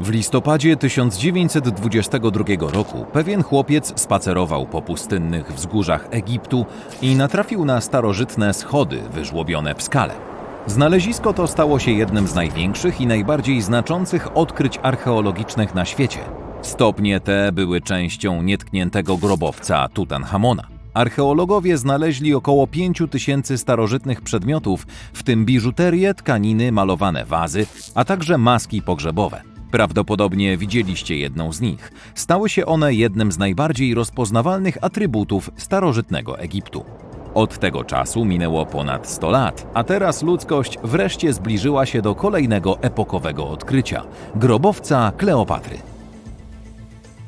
W listopadzie 1922 roku pewien chłopiec spacerował po pustynnych wzgórzach Egiptu i natrafił na starożytne schody wyżłobione w skale. Znalezisko to stało się jednym z największych i najbardziej znaczących odkryć archeologicznych na świecie. Stopnie te były częścią nietkniętego grobowca Tutanchamona. Archeologowie znaleźli około 5 tysięcy starożytnych przedmiotów, w tym biżuterię, tkaniny, malowane wazy, a także maski pogrzebowe. Prawdopodobnie widzieliście jedną z nich. Stały się one jednym z najbardziej rozpoznawalnych atrybutów starożytnego Egiptu. Od tego czasu minęło ponad 100 lat, a teraz ludzkość wreszcie zbliżyła się do kolejnego epokowego odkrycia grobowca Kleopatry.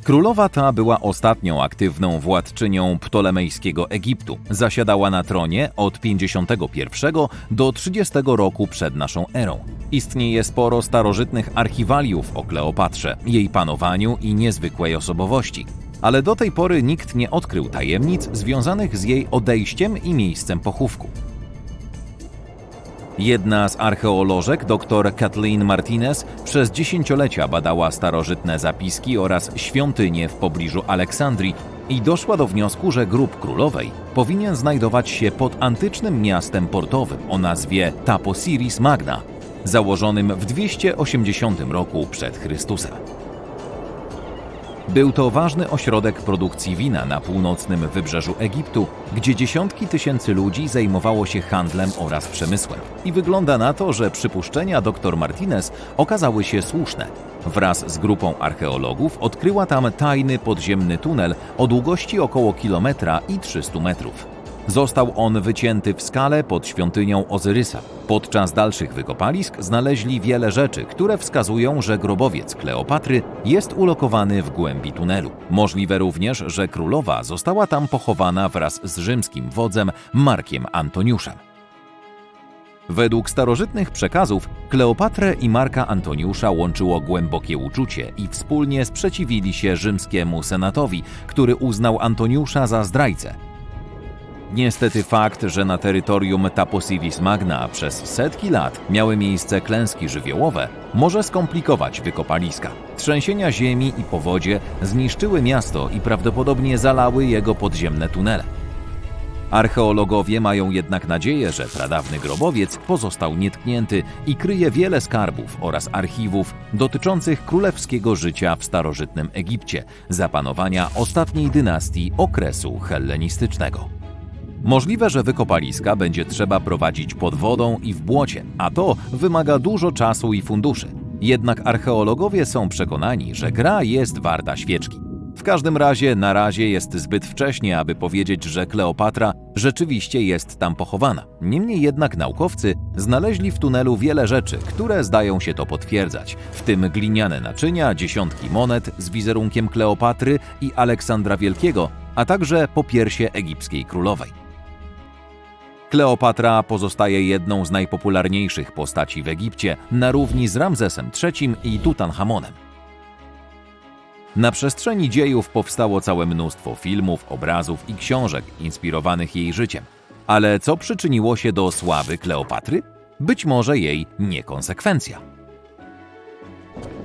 Królowa ta była ostatnią aktywną władczynią ptolemejskiego Egiptu. Zasiadała na tronie od 51 do 30 roku przed naszą erą. Istnieje sporo starożytnych archiwaliów o Kleopatrze, jej panowaniu i niezwykłej osobowości. Ale do tej pory nikt nie odkrył tajemnic związanych z jej odejściem i miejscem pochówku. Jedna z archeolożek, dr Kathleen Martinez, przez dziesięciolecia badała starożytne zapiski oraz świątynie w pobliżu Aleksandrii i doszła do wniosku, że grób królowej powinien znajdować się pod antycznym miastem portowym o nazwie Taposiris Magna, założonym w 280 roku przed Chrystusem. Był to ważny ośrodek produkcji wina na północnym wybrzeżu Egiptu, gdzie dziesiątki tysięcy ludzi zajmowało się handlem oraz przemysłem. I wygląda na to, że przypuszczenia dr Martinez okazały się słuszne. Wraz z grupą archeologów odkryła tam tajny podziemny tunel o długości około kilometra i 300 metrów. Został on wycięty w skale pod świątynią Ozyrysa. Podczas dalszych wykopalisk znaleźli wiele rzeczy, które wskazują, że grobowiec Kleopatry jest ulokowany w głębi tunelu. Możliwe również, że królowa została tam pochowana wraz z rzymskim wodzem Markiem Antoniuszem. Według starożytnych przekazów Kleopatrę i Marka Antoniusza łączyło głębokie uczucie i wspólnie sprzeciwili się rzymskiemu senatowi, który uznał Antoniusza za zdrajcę. Niestety fakt, że na terytorium Taposiris Magna przez setki lat miały miejsce klęski żywiołowe, może skomplikować wykopaliska. Trzęsienia ziemi i powodzie zniszczyły miasto i prawdopodobnie zalały jego podziemne tunele. Archeologowie mają jednak nadzieję, że pradawny grobowiec pozostał nietknięty i kryje wiele skarbów oraz archiwów dotyczących królewskiego życia w starożytnym Egipcie, zapanowania ostatniej dynastii okresu hellenistycznego. Możliwe, że wykopaliska będzie trzeba prowadzić pod wodą i w błocie, a to wymaga dużo czasu i funduszy. Jednak archeologowie są przekonani, że gra jest warta świeczki. W każdym razie na razie jest zbyt wcześnie, aby powiedzieć, że Kleopatra rzeczywiście jest tam pochowana. Niemniej jednak naukowcy znaleźli w tunelu wiele rzeczy, które zdają się to potwierdzać, w tym gliniane naczynia, dziesiątki monet z wizerunkiem Kleopatry i Aleksandra Wielkiego, a także popiersie egipskiej królowej. Kleopatra pozostaje jedną z najpopularniejszych postaci w Egipcie, na równi z Ramzesem III i Tutanchamonem. Na przestrzeni dziejów powstało całe mnóstwo filmów, obrazów i książek inspirowanych jej życiem. Ale co przyczyniło się do sławy Kleopatry? Być może jej niekonsekwencja.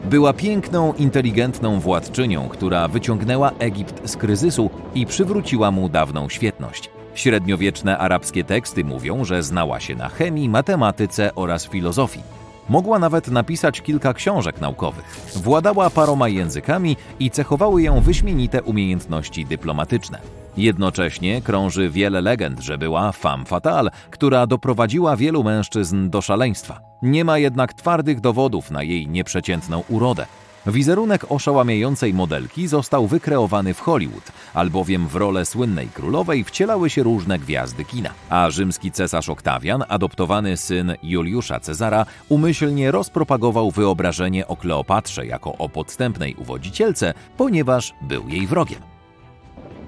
Była piękną, inteligentną władczynią, która wyciągnęła Egipt z kryzysu i przywróciła mu dawną świetność. Średniowieczne arabskie teksty mówią, że znała się na chemii, matematyce oraz filozofii. Mogła nawet napisać kilka książek naukowych. Władała paroma językami i cechowały ją wyśmienite umiejętności dyplomatyczne. Jednocześnie krąży wiele legend, że była femme fatale, która doprowadziła wielu mężczyzn do szaleństwa. Nie ma jednak twardych dowodów na jej nieprzeciętną urodę. Wizerunek oszałamiającej modelki został wykreowany w Hollywood, albowiem w rolę słynnej królowej wcielały się różne gwiazdy kina. A rzymski cesarz Oktawian, adoptowany syn Juliusza Cezara, umyślnie rozpropagował wyobrażenie o Kleopatrze jako o podstępnej uwodzicielce, ponieważ był jej wrogiem.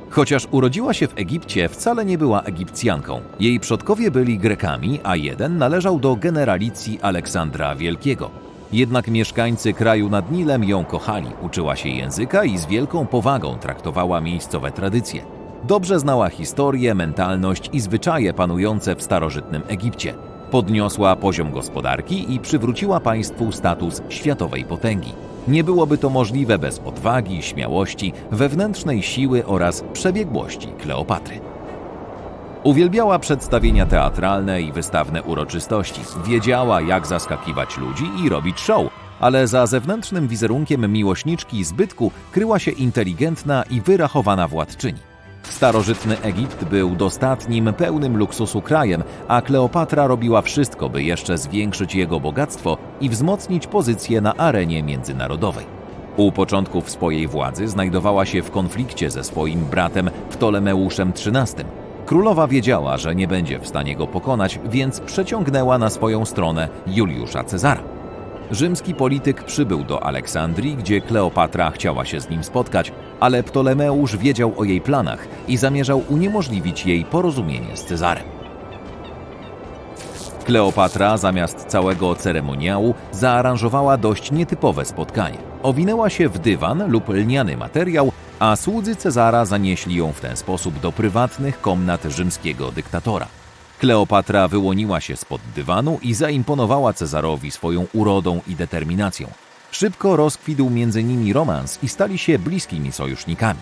Chociaż urodziła się w Egipcie, wcale nie była Egipcjanką. Jej przodkowie byli Grekami, a jeden należał do generalicji Aleksandra Wielkiego. Jednak mieszkańcy kraju nad Nilem ją kochali, uczyła się języka i z wielką powagą traktowała miejscowe tradycje. Dobrze znała historię, mentalność i zwyczaje panujące w starożytnym Egipcie. Podniosła poziom gospodarki i przywróciła państwu status światowej potęgi. Nie byłoby to możliwe bez odwagi, śmiałości, wewnętrznej siły oraz przebiegłości Kleopatry. Uwielbiała przedstawienia teatralne i wystawne uroczystości. Wiedziała, jak zaskakiwać ludzi i robić show, ale za zewnętrznym wizerunkiem miłośniczki zbytku kryła się inteligentna i wyrachowana władczyni. Starożytny Egipt był dostatnim, pełnym luksusu krajem, a Kleopatra robiła wszystko, by jeszcze zwiększyć jego bogactwo i wzmocnić pozycję na arenie międzynarodowej. U początków swojej władzy znajdowała się w konflikcie ze swoim bratem Ptolemeuszem XIII. Królowa wiedziała, że nie będzie w stanie go pokonać, więc przeciągnęła na swoją stronę Juliusza Cezara. Rzymski polityk przybył do Aleksandrii, gdzie Kleopatra chciała się z nim spotkać, ale Ptolemeusz wiedział o jej planach i zamierzał uniemożliwić jej porozumienie z Cezarem. Kleopatra zamiast całego ceremoniału zaaranżowała dość nietypowe spotkanie. Owinęła się w dywan lub lniany materiał, a słudzy Cezara zanieśli ją w ten sposób do prywatnych komnat rzymskiego dyktatora. Kleopatra wyłoniła się spod dywanu i zaimponowała Cezarowi swoją urodą i determinacją. Szybko rozkwitł między nimi romans i stali się bliskimi sojusznikami.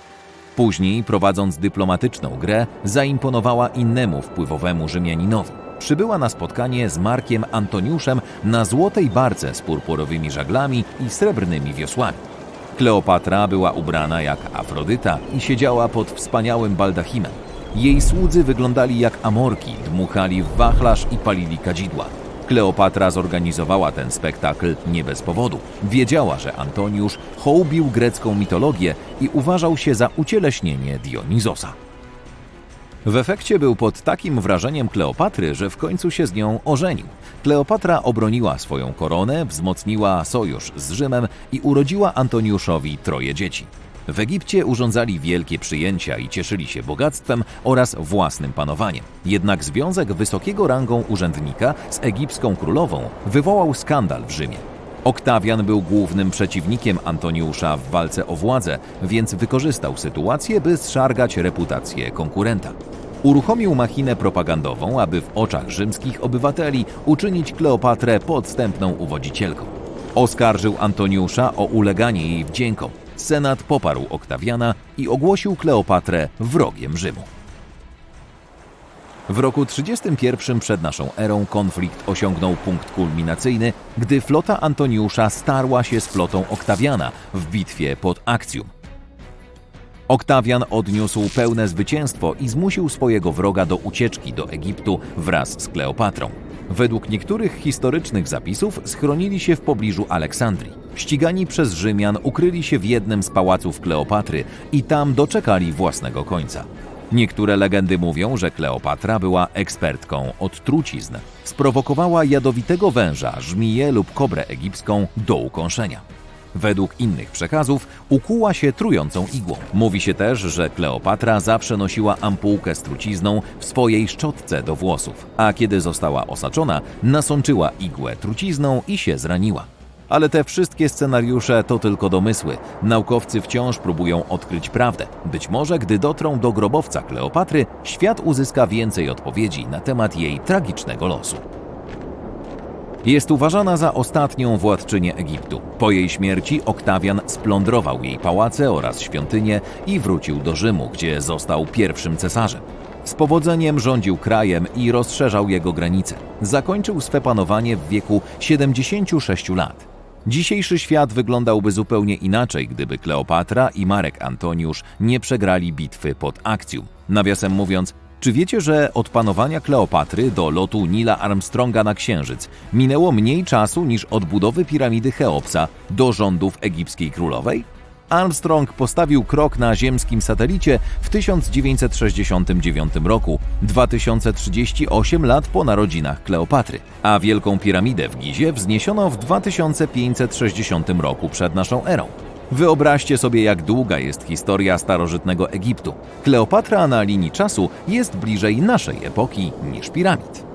Później, prowadząc dyplomatyczną grę, zaimponowała innemu wpływowemu Rzymianinowi. Przybyła na spotkanie z Markiem Antoniuszem na złotej barce z purpurowymi żaglami i srebrnymi wiosłami. Kleopatra była ubrana jak Afrodyta i siedziała pod wspaniałym baldachimem. Jej słudzy wyglądali jak amorki, dmuchali w wachlarz i palili kadzidła. Kleopatra zorganizowała ten spektakl nie bez powodu. Wiedziała, że Antoniusz hołbił grecką mitologię i uważał się za ucieleśnienie Dionizosa. W efekcie był pod takim wrażeniem Kleopatry, że w końcu się z nią ożenił. Kleopatra obroniła swoją koronę, wzmocniła sojusz z Rzymem i urodziła Antoniuszowi troje dzieci. W Egipcie urządzali wielkie przyjęcia i cieszyli się bogactwem oraz własnym panowaniem. Jednak związek wysokiego rangą urzędnika z egipską królową wywołał skandal w Rzymie. Oktawian był głównym przeciwnikiem Antoniusza w walce o władzę, więc wykorzystał sytuację, by zszargać reputację konkurenta. Uruchomił machinę propagandową, aby w oczach rzymskich obywateli uczynić Kleopatrę podstępną uwodzicielką. Oskarżył Antoniusza o uleganie jej wdziękom. Senat poparł Oktawiana i ogłosił Kleopatrę wrogiem Rzymu. W roku 31 przed naszą erą konflikt osiągnął punkt kulminacyjny, gdy flota Antoniusza starła się z flotą Oktawiana w bitwie pod Akcjum. Oktawian odniósł pełne zwycięstwo i zmusił swojego wroga do ucieczki do Egiptu wraz z Kleopatrą. Według niektórych historycznych zapisów schronili się w pobliżu Aleksandrii. Ścigani przez Rzymian ukryli się w jednym z pałaców Kleopatry i tam doczekali własnego końca. Niektóre legendy mówią, że Kleopatra była ekspertką od trucizn. Sprowokowała jadowitego węża, żmiję lub kobrę egipską do ukąszenia. Według innych przekazów ukuła się trującą igłą. Mówi się też, że Kleopatra zawsze nosiła ampułkę z trucizną w swojej szczotce do włosów, a kiedy została osaczona, nasączyła igłę trucizną i się zraniła. Ale te wszystkie scenariusze to tylko domysły. Naukowcy wciąż próbują odkryć prawdę. Być może, gdy dotrą do grobowca Kleopatry, świat uzyska więcej odpowiedzi na temat jej tragicznego losu. Jest uważana za ostatnią władczynię Egiptu. Po jej śmierci Oktawian splądrował jej pałace oraz świątynie i wrócił do Rzymu, gdzie został pierwszym cesarzem. Z powodzeniem rządził krajem i rozszerzał jego granice. Zakończył swe panowanie w wieku 76 lat. Dzisiejszy świat wyglądałby zupełnie inaczej, gdyby Kleopatra i Marek Antoniusz nie przegrali bitwy pod Akcjum. Nawiasem mówiąc, czy wiecie, że od panowania Kleopatry do lotu Nila Armstronga na Księżyc minęło mniej czasu niż od budowy piramidy Cheopsa do rządów egipskiej królowej? Armstrong postawił krok na ziemskim satelicie w 1969 roku, 2038 lat po narodzinach Kleopatry, a Wielką Piramidę w Gizie wzniesiono w 2560 roku przed naszą erą. Wyobraźcie sobie, jak długa jest historia starożytnego Egiptu. Kleopatra na linii czasu jest bliżej naszej epoki niż piramid.